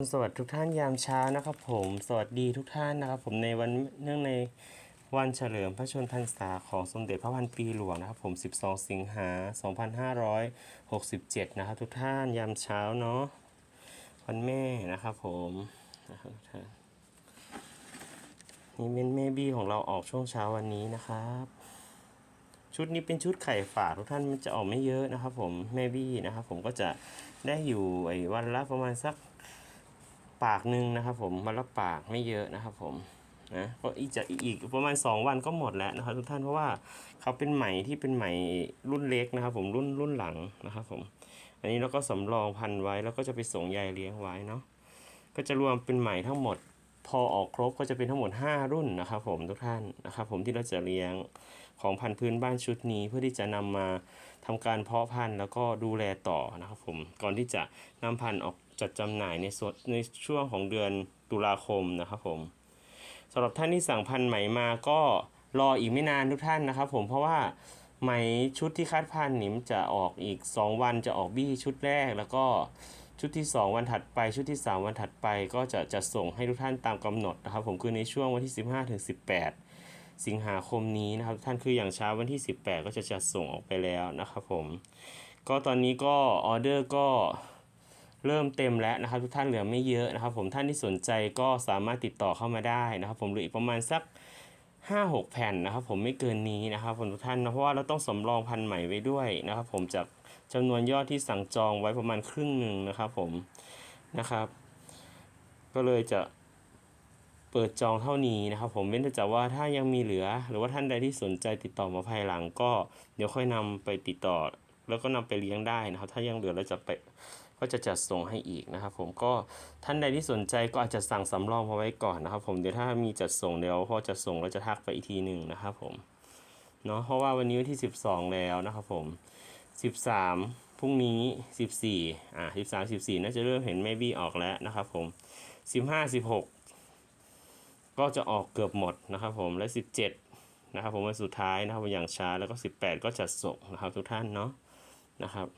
สวัสดีทุกท่านยามเช้านะครับผม สวัสดีทุกท่านนะครับผมในวันเนื่องในวันเฉลิมพระชนมพรรษาของสมเด็จพระพันปีหลวงนะครับผม 12 สิงหา 2567 นะครับทุกท่านยามเช้าเนาะวันแม่นะครับผมนะครับทุกท่านนี่เป็นแม่บี้ของเราออกช่วงเช้าวันนี้นะครับ ชุดนี้เป็นชุดไข่ฝากทุกท่านมันจะออกไม่เยอะนะครับผมแม่บี้นะครับผมก็จะได้อยู่ไอ้วันละประมาณสัก ปากหนึ่งนะครับผมวันละปากไม่เยอะนะครับผมนะก็อีกจะอีกประมาณ 2 วันก็หมดแล้วนะครับทุกท่านเพราะว่าเขาเป็นไหมที่เป็นไหมรุ่นเล็กนะครับ ผมรุ่นรุ่นหลังนะครับผมอันนี้เราก็สำรองพันไว้แล้วก็จะไปส่งยายเลี้ยงไว้เนาะก็จะรวมเป็นไหมทั้งหมด พอออกครบก็จะเป็นทั้งหมด 5 รุ่นนะครับ ผมทุกท่านนะครับ ผมที่เราจะเลี้ยงของพันธุ์พื้นบ้านชุดนี้ เพื่อที่จะนำมาทำการเพาะพันธุ์แล้วก็ดูแลต่อนะครับ ผมก่อนที่จะนำพันธุ์ออก จัดจำหน่ายในส่วนในช่วงของเดือนตุลาคมนะครับผมสำหรับท่านที่สั่งพันไหมมาก็รออีกไม่นานทุกท่านนะครับผมเพราะว่าไหมชุดที่คาดพันธุ์นี่มันจะออกอีก 2 วันจะออกบี้ชุดแรก แล้วก็ชุดที่ 2 วันถัดไปชุดที่ 3 วันถัดไป ก็จะจะส่งให้ทุกท่านตามกำหนดนะครับ ผมคือในช่วงวันที่ 15ถึง18 สิงหาคมนี้นะครับ ท่านคืออย่างเช้าวันที่ 18 ก็จะจัดส่งออกไปแล้วนะครับผมก็ตอนนี้ก็ออเดอร์ก็ เริ่มเต็มแล้วนะครับทุกท่านเหลือไม่เยอะนะครับ ผมท่านที่สนใจก็สามารถติดต่อเข้ามาได้นะครับ ผมเหลืออีกประมาณสัก5 6 แผ่นนะครับ ผมไม่เกินนี้นะครับผมทุกท่านนะเพราะว่าเราต้องสำรองพันใหม่ไว้ด้วยนะครับ ผมจากจำนวนยอดที่สั่งจองไว้ประมาณครึ่งหนึ่งนะครับผมนะครับ ก็เลยจะเปิดจองเท่านี้นะครับผมเว้นแต่จะว่าถ้ายังมีเหลือ หรือว่าท่านใดที่สนใจติดต่อมาภายหลังก็เดี๋ยวค่อยนำไปติดต่อ แล้วก็นำไปเลี้ยงได้นะครับ ถ้ายังเหลือเราจะไปก็จะจัดส่งให้อีกนะครับ ผมก็ท่านใดที่สนใจก็อาจจะสั่งสำรองมาไว้ก่อนนะครับ ผมเดี๋ยวถ้ามีจัดส่งเดี๋ยวพอจัดส่งเราจะทักไปอีกทีหนึ่งนะครับ ผมเนาะเพราะว่าวันนี้วันที่ 12 แล้วนะครับ ผม 13พรุ่งนี้ 14อ่า13 14 น่าจะเริ่มเห็นแม่บี้ออกแล้วนะครับ ผม 15 16 ก็จะออกเกือบหมดนะครับ ผมและ 17นะครับผมวันสุดท้ายนะครับอย่างช้าแล้วก็ 18 ก็จัดส่งนะครับทุกท่านเนาะ นะครับ